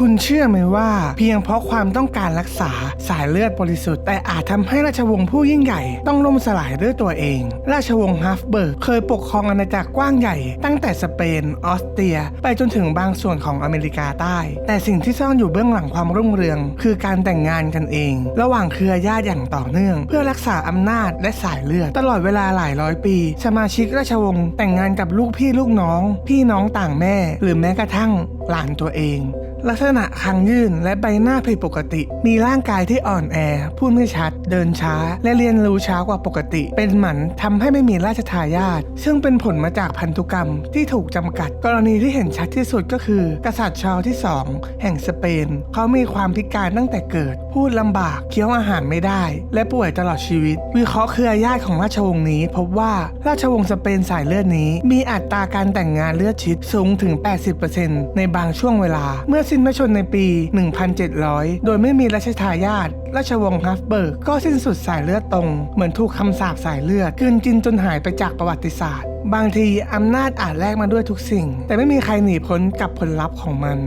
คุณเชื่อไหมว่า เพียงเพราะความต้องการรักษาสายเลือดบริสุทธิ์ แต่อาจทำให้ราชวงศ์ผู้ยิ่งใหญ่ ต้องล่มสลายด้วยตัวเอง ราชวงศ์ฮัฟเบิร์กเคยปกครองอาณาจักรกว้างใหญ่ ตั้งแต่สเปน ออสเตรีย ไปจนถึงบางส่วนของอเมริกาใต้ แต่สิ่งที่ซ่อนอยู่เบื้องหลังความรุ่งเรือง คือการแต่งงานกันเอง ระหว่างเครือญาติอย่างต่อเนื่อง เพื่อรักษาอำนาจและสายเลือด ตลอดเวลาหลายร้อยปี สมาชิกราชวงศ์แต่งงานกับลูกพี่ลูกน้อง พี่น้องต่างแม่ หรือแม้กระทั่งหลานตัวเอง ลักษณะคางยื่นและใบหน้าผิดปกติ มีร่างกายที่อ่อนแอ พูดไม่ชัด เดินช้า และเรียนรู้ช้ากว่าปกติ เป็นหมันทำให้ไม่มีราชทายาทซึ่งเป็นผลมาจากพันธุกรรมที่ถูกจำกัด กรณีที่เห็นชัดที่สุดก็คือ กษัตริย์ชาวที่สองแห่งสเปน เขามีความพิการตั้งแต่เกิด พูดลำบาก เคี้ยวอาหารไม่ได้ และป่วยตลอดชีวิต วิเคราะห์เครือญาติของราชวงศ์นี้ พบว่าราชวงศ์สเปนสายเลือดนี้ มีอัตราการแต่งงานเลือดชิดสูงถึง 80%ในบางช่วงเวลาเมื่อสิ้นพระชนในปี 1700 โดยไม่มีราชทายาทราชวงศ์ฮัฟเบิร์กก็สิ้นสุดสายเลือดตรง เหมือนถูกคำสาปสายเลือดกืนกินจนหายไปจากประวัติศาสตร์ บางทีอำนาจอาจแลกมาด้วยทุกสิ่ง แต่ไม่มีใครหนีพ้นกับผลลัพธ์ของมัน